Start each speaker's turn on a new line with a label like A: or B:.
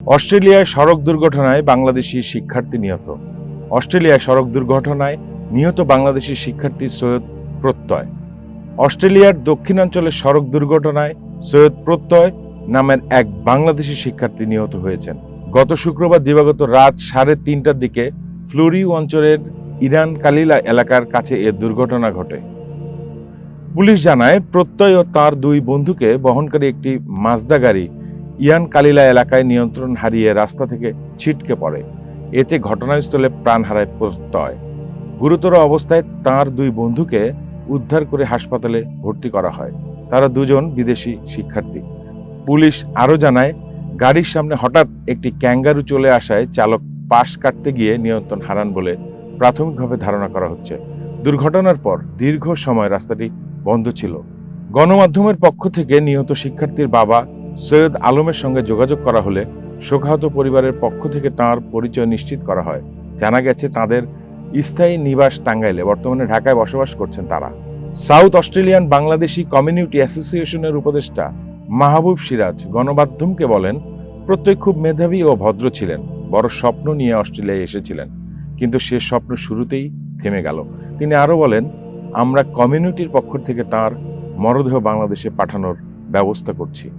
A: অস্ট্রেলিয়ায় সড়ক দুর্ঘটনায় বাংলাদেশি শিক্ষার্থী নিহত। অস্ট্রেলিয়ায় সড়ক দুর্ঘটনায় নিহত বাংলাদেশি শিক্ষার্থী সৈয়দ প্রত্যয়। অস্ট্রেলিয়ার দক্ষিণাঞ্চলের সড়ক দুর্ঘটনায় সৈয়দ প্রত্যয় নামের এক বাংলাদেশি শিক্ষার্থী নিহত হয়েছেন। গত শুক্রবার দিবাগত রাত সাড়ে তিনটার দিকে ফ্লোরি অঞ্চলের ইরান কালিলা এলাকার কাছে এ দুর্ঘটনা ঘটে। পুলিশ জানায়, প্রত্যয় ও তার দুই বন্ধুকে বহনকারী একটি মাজদা গাড়ি ইয়ান কালিলা এলাকায় নিয়ন্ত্রণ হারিয়ে রাস্তা থেকে ছিটকে পড়ে। এতে ঘটনাস্থলে প্রাণ হারায় প্রত্যয়। গুরুতর অবস্থায় তার দুই বন্ধুকে উদ্ধার করে হাসপাতালে ভর্তি করা হয়। তারা দুজন বিদেশি শিক্ষার্থী। পুলিশ আরও জানায়, গাড়ির সামনে হঠাৎ একটি ক্যাঙ্গারু চলে আসায় চালক পাশ কাটতে গিয়ে নিয়ন্ত্রণ হারান বলে প্রাথমিকভাবে ধারণা করা হচ্ছে। দুর্ঘটনার পর দীর্ঘ সময় রাস্তাটি বন্ধ ছিল। গণমাধ্যমের পক্ষ থেকে নিহত শিক্ষার্থীর বাবা সৈয়দ আলমের সঙ্গে যোগাযোগ করা হলে শোকাহত পরিবারের পক্ষ থেকে তার পরিচয় নিশ্চিত করা হয়। জানা গেছে, তাদের স্থায়ী নিবাস টাঙ্গাইলে, বর্তমানে ঢাকায় বসবাস করছেন তারা। সাউথ অস্ট্রেলিয়ান বাংলাদেশি কমিউনিটি অ্যাসোসিয়েশনের উপদেষ্টা মাহবুব সিরাজ গণমাধ্যমকে বলেন প্রত্যয় খুব মেধাবী ও ভদ্র ছিলেন, বড় স্বপ্ন নিয়ে অস্ট্রেলিয়ায় এসেছিলেন। কিন্তু সে স্বপ্ন শুরুতেই থেমে গেল। তিনি আরও বলেন, আমরা কমিউনিটির পক্ষ থেকে তার মরদেহ বাংলাদেশে পাঠানোর ব্যবস্থা করছি।